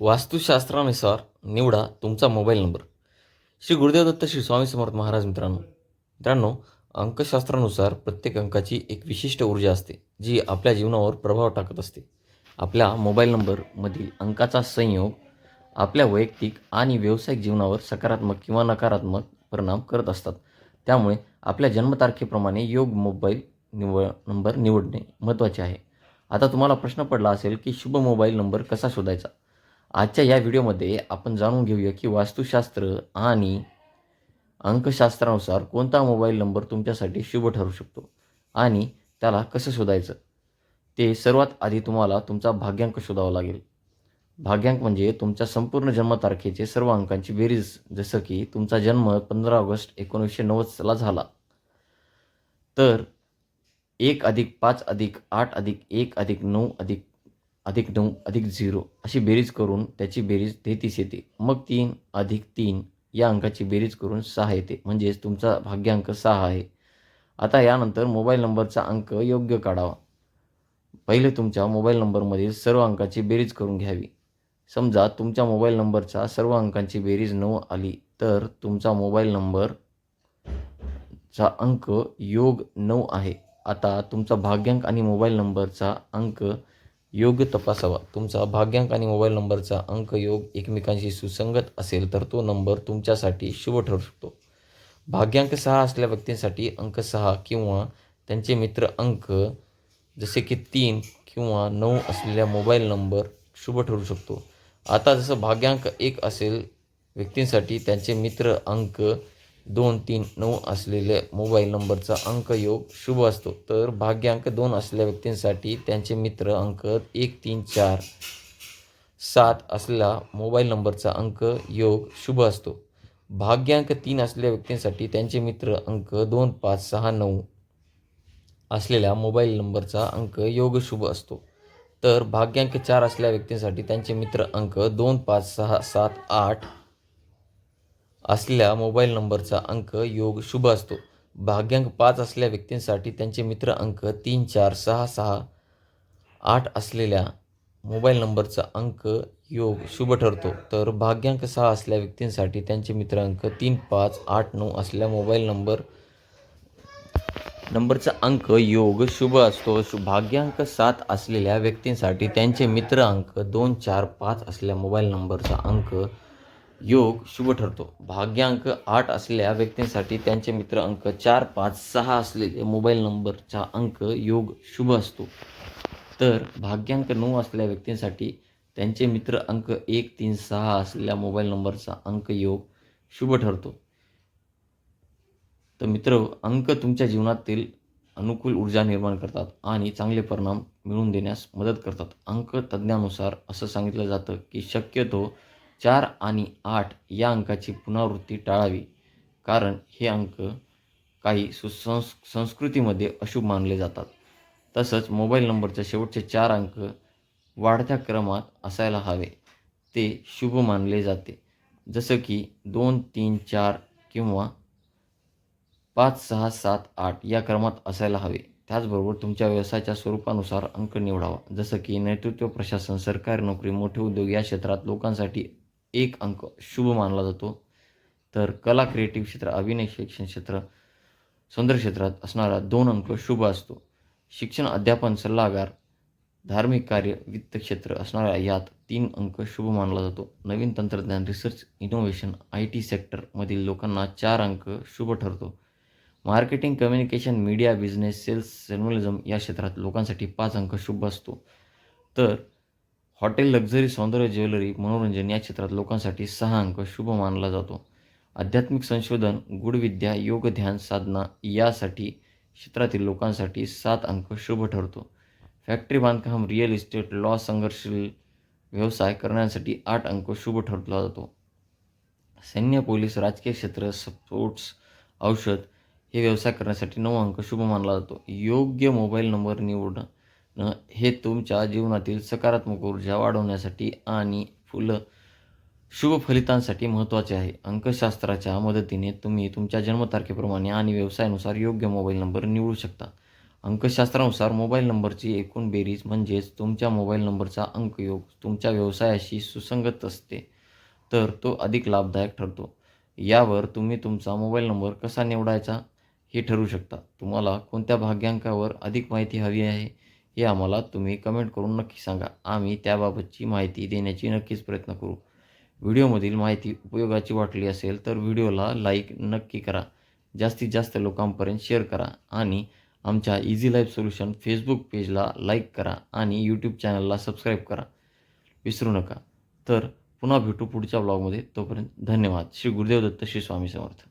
वास्तुशास्त्रानुसार निवडा तुमचा mobile number. Shri Gurudev Datta Shri Swami Samarth Maharaj मित्रांनो मित्रांनो अंकशास्त्रानुसार प्रत्येक अंकाची एक विशिष्ट ऊर्जा असते जी आपल्या जीवनावर प्रभाव टाकत असते. आपल्या मोबाईल नंबरमधील अंकाचा संयोग आपल्या वैयक्तिक आणि व्यावसायिक जीवनावर सकारात्मक किंवा नकारात्मक परिणाम करत असतात. त्यामुळे आपल्या जन्मतारखेप्रमाणे योग मोबाईल निवड नंबर निवडणे महत्त्वाचे आहे. आता तुम्हाला प्रश्न पडला असेल की शुभ मोबाईल नंबर कसा शोधायचा? आजच्या या व्हिडिओमध्ये आपण जाणून घेऊया की वास्तुशास्त्र आणि अंकशास्त्रानुसार कोणता मोबाईल नंबर तुमच्यासाठी शुभ ठरू शकतो आणि त्याला कसं शोधायचं? ते सर्वात आधी तुम्हाला तुमचा भाग्यांक शोधावा लागेल. भाग्यांक म्हणजे तुमच्या संपूर्ण जन्मतारखेचे सर्व अंकांची बेरीज. जसं की तुमचा जन्म पंधरा ऑगस्ट एकोणीसशे नव्वदला झाला. तर एक अधिक पाच अधिक आठ अधिक एक अधिक नऊ अधिक अधिक नऊ अधिक झिरो अशी बेरीज करून त्याची बेरीज तेहतीस येते. मग तीन अधिक तीन या अंकाची बेरीज करून सहा येते. म्हणजेच तुमचा भाग्यांक सहा आहे. आता यानंतर मोबाईल नंबरचा अंक योग्य काढावा. पहिले तुमच्या मोबाईल नंबरमधील सर्व अंकाची बेरीज करून घ्यावी. समजा तुमच्या मोबाईल नंबरचा सर्व अंकांची बेरीज नऊ आली तर तुमचा मोबाईल नंबर चा अंक योग नऊ आहे. आता तुमचा भाग्यांक आणि मोबाईल नंबरचा अंक योग्य तपासावा. तुमचा भाग्यांक आणि मोबाईल नंबरचा अंक योग एकमेकांशी सुसंगत असेल तर तो नंबर तुमच्यासाठी शुभ ठरू शकतो. भाग्यांक सहा असलेल्या व्यक्तींसाठी अंक सहा किंवा त्यांचे मित्र अंक जसे की तीन किंवा नऊ असलेल्या मोबाईल नंबर शुभ ठरू शकतो. आता जसं भाग्यांक एक असेल व्यक्तींसाठी त्यांचे मित्र अंक दोन तीन नऊ असलेल्या मोबाईल नंबरचा अंक योग शुभ असतो. तर भाग्यांक दोन असलेल्या व्यक्तींसाठी त्यांचे मित्र अंक एक तीन चार सात असलेला मोबाईल नंबरचा अंक योग शुभ असतो. भाग्यांक तीन असलेल्या व्यक्तींसाठी त्यांचे मित्र अंक दोन पाच सहा नऊ असलेल्या मोबाईल नंबरचा अंक योग शुभ असतो. तर भाग्यांक चार असलेल्या व्यक्तींसाठी त्यांचे मित्र अंक दोन पाच सहा सात आठ असलेल्या मोबाईल नंबरचा अंक योग शुभ असतो. भाग्यांक पाच असलेल्या व्यक्तींसाठी त्यांचे मित्र अंक तीन चार सहा सहा आठ असलेल्या मोबाईल नंबरचा अंक योग शुभ ठरतो. तर भाग्यांक सहा असलेल्या व्यक्तींसाठी त्यांचे मित्र अंक तीन पाच आठ नऊ असलेल्या मोबाईल नंबर नंबरचा अंक योग शुभ असतो. शु भाग्यांक सात असलेल्या व्यक्तींसाठी त्यांचे मित्र अंक दोन चार पाच असलेल्या मोबाईल नंबरचा अंक योग शुभ ठरतो. भाग्यांक आठ असलेल्या व्यक्तींसाठी त्यांचे मित्र अंक चार पाच सहा असलेले मोबाईल नंबरचा अंक योग शुभ असतो. तर भाग्यांक नऊ असलेल्या व्यक्तींसाठी त्यांचे मित्र अंक एक तीन सहा असलेल्या मोबाईल नंबरचा अंक योग शुभ ठरतो. तर मित्र अंक तुमच्या जीवनातील अनुकूल ऊर्जा निर्माण करतात आणि चांगले परिणाम मिळवून देण्यास मदत करतात. अंक तज्ज्ञानुसार असं सांगितलं जातं की शक्यतो चार आणि आठ या अंकाची पुनरावृत्ती टाळावी. कारण हे अंक काही सुसंस् संस्कृतीमध्ये अशुभ मानले जातात. तसंच मोबाईल नंबरचे शेवटचे चार अंक वाढत्या क्रमात असायला हवे. ते शुभ मानले जाते. जसं की दोन तीन चार किंवा पाच सहा सात आठ या क्रमात असायला हवे. त्याचबरोबर तुमच्या व्यवसायाच्या स्वरूपानुसार अंक निवडावा. जसं की नेतृत्व प्रशासन सरकारी नोकरी मोठे उद्योग या क्षेत्रात लोकांसाठी एक अंक शुभ मानला जातो. तर कला क्रिएटिव्ह क्षेत्र अभिनय शिक्षण क्षेत्र सौंदर्य क्षेत्रात असणारा दोन अंक शुभ असतो. शिक्षण अध्यापन सल्लागार धार्मिक कार्य वित्त क्षेत्र असणाऱ्या यात तीन अंक शुभ मानला जातो. नवीन तंत्रज्ञान रिसर्च इनोव्हेशन आय टी सेक्टरमधील लोकांना चार अंक शुभ ठरतो. Marketing communication media business sales journalism या क्षेत्रात लोकांसाठी पाच अंक शुभ असतो. तर हॉटेल लक्झरी सौंदर्य ज्वेलरी मनोरंजन या क्षेत्रात लोकांसाठी सहा अंक शुभ मानला जातो. आध्यात्मिक संशोधन गुढविद्या योग ध्यान साधना यासाठी क्षेत्रातील लोकांसाठी सात अंक शुभ ठरतो. फॅक्टरी बांधकाम रिअल इस्टेट लॉ संघर्षशील व्यवसाय करण्यासाठी आठ अंक शुभ ठरला जातो. सैन्य पोलीस राजकीय क्षेत्र स्पोर्ट्स औषध हे व्यवसाय करण्यासाठी नऊ अंक शुभ मानला जातो. योग्य मोबाईल नंबर निवडणं हे तुमच्या जीवनातील सकारात्मक ऊर्जा वाढवण्यासाठी आणि फुलं शुभ फलितांसाठी महत्त्वाचे आहे. अंकशास्त्राच्या मदतीने तुम्ही तुमच्या जन्मतारखेप्रमाणे आणि व्यवसायानुसार योग्य मोबाईल नंबर निवडू शकता. अंकशास्त्रानुसार मोबाईल नंबरची एकूण बेरीज म्हणजेच तुमच्या मोबाईल नंबरचा अंकयोग तुमच्या व्यवसायाशी सुसंगत असते तर तो अधिक लाभदायक ठरतो. यावर तुम्ही तुमचा मोबाईल नंबर कसा निवडायचा हे ठरवू शकता. तुम्हाला कोणत्या भाग्यांकावर अधिक माहिती हवी आहे? हे आम्हाला तुम्ही कमेंट करून नक्की सांगा. आम्ही त्याबाबतची माहिती देण्याची नक्कीच प्रयत्न करू. व्हिडिओमधील माहिती उपयोगाची वाटली असेल तर व्हिडिओला लाईक नक्की करा. जास्तीत जास्त लोकांपर्यंत शेअर करा आणि आमच्या इझी लाईफ सोल्युशन फेसबुक पेजला लाईक करा आणि यूट्यूब चॅनलला सबस्क्राईब करा. विसरू नका. तर पुन्हा भेटू पुढच्या ब्लॉगमध्ये तोपर्यंत धन्यवाद. श्री गुरुदेव दत्त श्री स्वामी समर्थ.